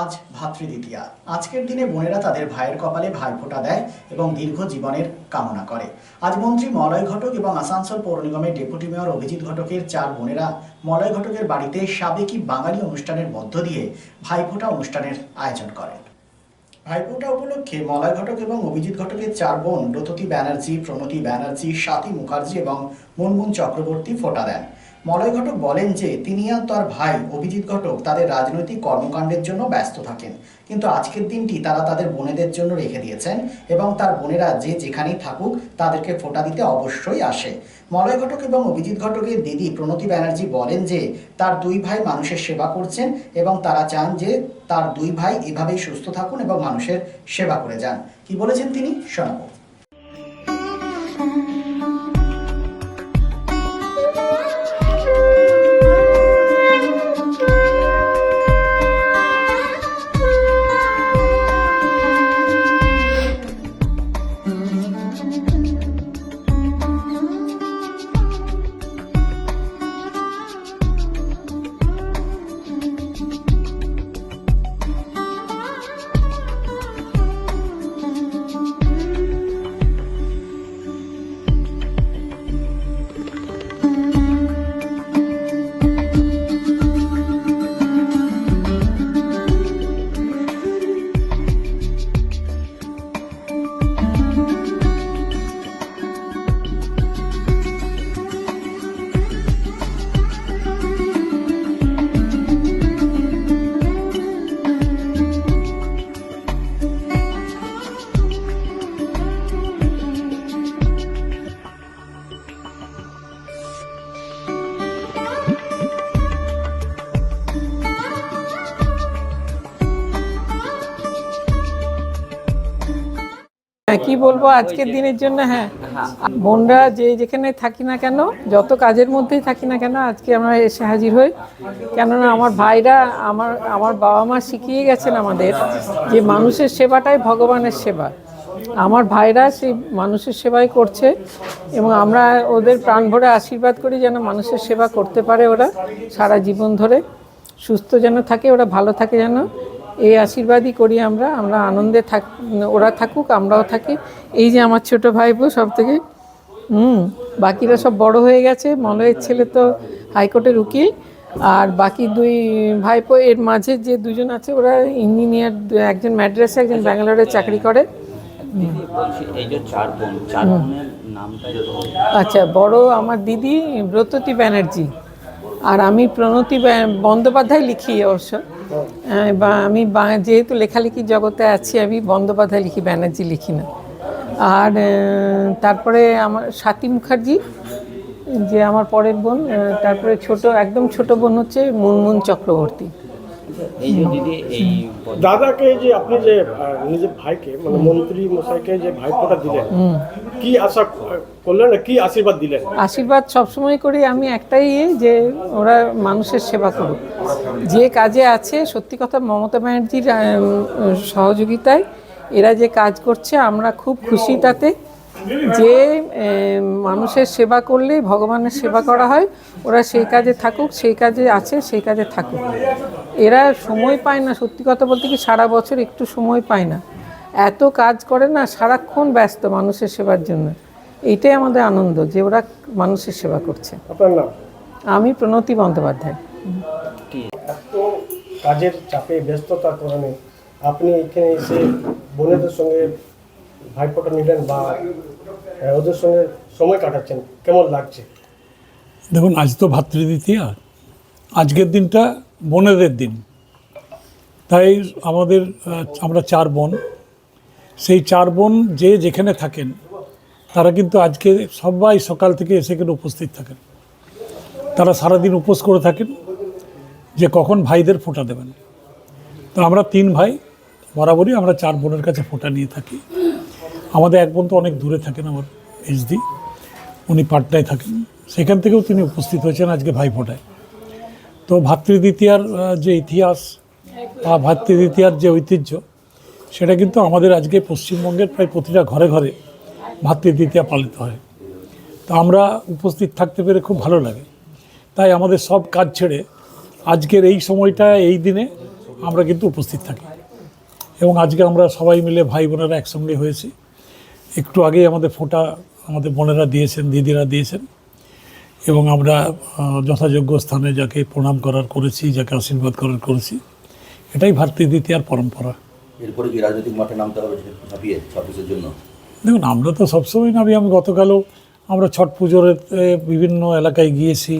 আজ ভাতৃদ্বিতীয়া। আজকের দিনে বোনেরা তাদের ভাইয়ের কপালে ভাই ভাইফোঁটা দেয় এবং দীর্ঘ জীবনের কামনা করে। আজ মন্ত্রী, মলয় ঘটক এবং আসানসোল পৌর নিগমের ডেপুটি মেয়র অভিজিৎ ঘটকের চার বোনেরা মলয় ঘটকের বাড়িতে সাবেকি বাঙালি অনুষ্ঠানের মধ্য দিয়ে ভাইফোঁটা অনুষ্ঠানের আয়োজন করেন। ভাইফোঁটা উপলক্ষে মলয় ঘটক এবং অভিজিৎ ঘটকের চার বোন ব্রততী ব্যানার্জি, প্রণতি ব্যানার্জি, স্বাতী মুখার্জি এবং মুনমুন চক্রবর্তী ফোঁটা দেন। মলয় ঘটক বলেন যে, তিনি আর তার ভাই অভিজিৎ ঘটক তাদের রাজনৈতিক কর্মকাণ্ডের জন্য ব্যস্ত থাকেন। কিন্তু আজকের দিনটি তারা তাদের বোনেদের জন্য রেখে দিয়েছেন এবং তার বোনেরা যে যেখানেই থাকুক তাদেরকে ফোঁটা দিতে অবশ্যই আসে। মলয় ঘটক এবং অভিজিৎ ঘটকের দিদি প্রণতি ব্যানার্জি বলেন যে, তার দুই ভাই মানুষের সেবা করছেন এবং তারা চান যে, তার দুই ভাই এভাবেই সুস্থ থাকুন এবং মানুষের সেবা করে যান। কি বলেছেন তিনি? শোনাবো। হ্যাঁ কি বলব, আজকের দিনের জন্য হ্যাঁ। বোনরা যে যেখানে থাকি না কেন, যত কাজের মধ্যেই থাকি না কেন, আজকে আমরা এসে হাজির হই। কেননা আমার ভাইরা, আমার আমার বাবা মা শিখিয়ে গেছেন আমাদের যে মানুষের সেবাটাই ভগবানের সেবা। আমার ভাইরা সেই মানুষের সেবাই করছে এবং আমরা ওদের প্রাণ ভরে আশীর্বাদ করি যেন মানুষের সেবা করতে পারে ওরা সারা জীবন ধরে। সুস্থ যেন থাকে, ওরা ভালো থাকে যেন। এই আশীর্বাদই করি আমরা আমরা আনন্দে থাক ওরা থাকুক আমরাও থাকি। এই যে আমার ছোট ভাইপো সব থেকে হুম বাকিরা সব বড় হয়ে গেছে মলয়ের ছেলে তো হাইকোর্টের উকিল আর বাকি দুই ভাইপো এর মাঝে যে দুজন আছে ওরা ইঞ্জিনিয়ার একজন ম্যাড্রাসে একজন ব্যাঙ্গালোরে চাকরি করে। আচ্ছা বড় আমার দিদি ব্রততী ব্যানার্জি আর আমি প্রণতি বন্দ্যোপাধ্যায় লিখি অবশ্য। বা আমি বা- যেহেতু লেখালেখির জগতে আছি আমি বন্দ্যোপাধ্যায় লিখি ব্যানার্জি লিখি না। আর তারপরে আমার স্বাতী মুখার্জি যে আমার পরের বোন তারপরে ছোট একদম ছোট বোন হচ্ছে মুনমুন চক্রবর্তী। এই যে দাদাকে যে আপনি যে নিজের ভাইকে মানে মন্ত্রী মশাইকে যে ভাইফোঁটা দিলেন কি আশা করলেন কি আশীর্বাদ দিলেন? আশীর্বাদ সবসময় করি, আমি একটাই যে ওরা মানুষের সেবা করুক। যে কাজে আছে, সত্যি কথা মমতা ব্যানার্জির সহযোগিতায় এরা যে কাজ করছে, আমরা খুব খুশি তাতে যে মানুষের সেবা করলে ভগবানের সেবা করা হয়, ওরা সেই কাজে থাকুক, সেই কাজে আছে, সেই কাজে থাকুক। এরা সময় পায় না, সত্যি কথা বলতে কি সারা বছর একটু সময় পায় না। এত কাজ করে না সারাক্ষণ ব্যস্ত মানুষের সেবার জন্য। এইটাই আমাদের আনন্দ যে ওরা মানুষের সেবা করছে। আপনার নাম? আমি প্রণতি বন্দ্যোপাধ্যায়। এত কাজের চাপে ব্যস্ততার কারণে আপনি এখানে এসে বোনেদের সঙ্গে ভাইফোঁটা নিলেন বা ওদের সঙ্গে সময় কাটাচ্ছেন কেমন লাগছে? দেখুন আজ তো ভাতৃদ্বিতীয়া। আজকের দিনটা বোনেদের দিন। তাই আমাদের আমরা চার বোন। সেই চার বোন যে যেখানে থাকেন, তারা কিন্তু আজকে সবাই সকাল থেকে এসে এখানে উপস্থিত থাকেন। তারা সারাদিন উপোস করে থাকেন যে কখন ভাইদের ফোঁটা দেবেন। তো আমরা তিন ভাই, বরাবরই আমরা চার বোনের কাছে ফোঁটা নিয়ে থাকি। আমাদের এক বোন তো অনেক দূরে থাকেন, আমার এইচডি উনি পাটনায় থাকেন। সেখান থেকেও তিনি উপস্থিত হয়েছেন আজকে ভাইফোঁটায় তো ভাতৃদ্বিতীয়ার যে ইতিহাস বা ভাতৃদ্বিতীয়ার যে ঐতিহ্য সেটা কিন্তু আমাদের আজকে পশ্চিমবঙ্গের প্রায় প্রতিটা ঘরে ঘরে ভাতৃদ্বিতীয়া পালিত হয়। তো আমরা উপস্থিত থাকতে পেরে খুব ভালো লাগে। তাই আমাদের সব কাজ ছেড়ে আজকের এই সময়টা, এই দিনে আমরা কিন্তু উপস্থিত থাকি। এবং আজকে আমরা সবাই মিলে ভাই বোনেরা একসঙ্গে হয়েছি। একটু আগেই আমাদের ফোঁটা আমাদের বোনেরা দিয়েছেন, দিদিরা দিয়েছেন। এবং আমরা যথাযোগ্য স্থানে যাকে প্রণাম করার করেছি, যাকে আশীর্বাদ করার করেছি, এটাই ভারতী দ্বিতীয়ার পরম্পরা। এরপরে কি রাজনৈতিক মাঠে নামতে হবে ছাপিয়ে ছাব্বিশের জন্য? দেখুন, আমরা তো সবসময় নামি। আমি গতকালও আমরা ছট পুজোর বিভিন্ন এলাকায় গিয়েছি।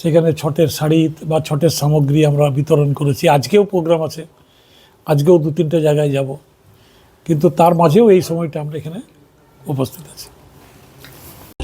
সেখানে ছটের শাড়ি বা ছটের সামগ্রী আমরা বিতরণ করেছি। আজকেও প্রোগ্রাম আছে। আজকেও দু তিনটে জায়গায় যাব। কিন্তু তার মাঝেও এই সময়টা আমরা এখানে উপস্থিত আছি।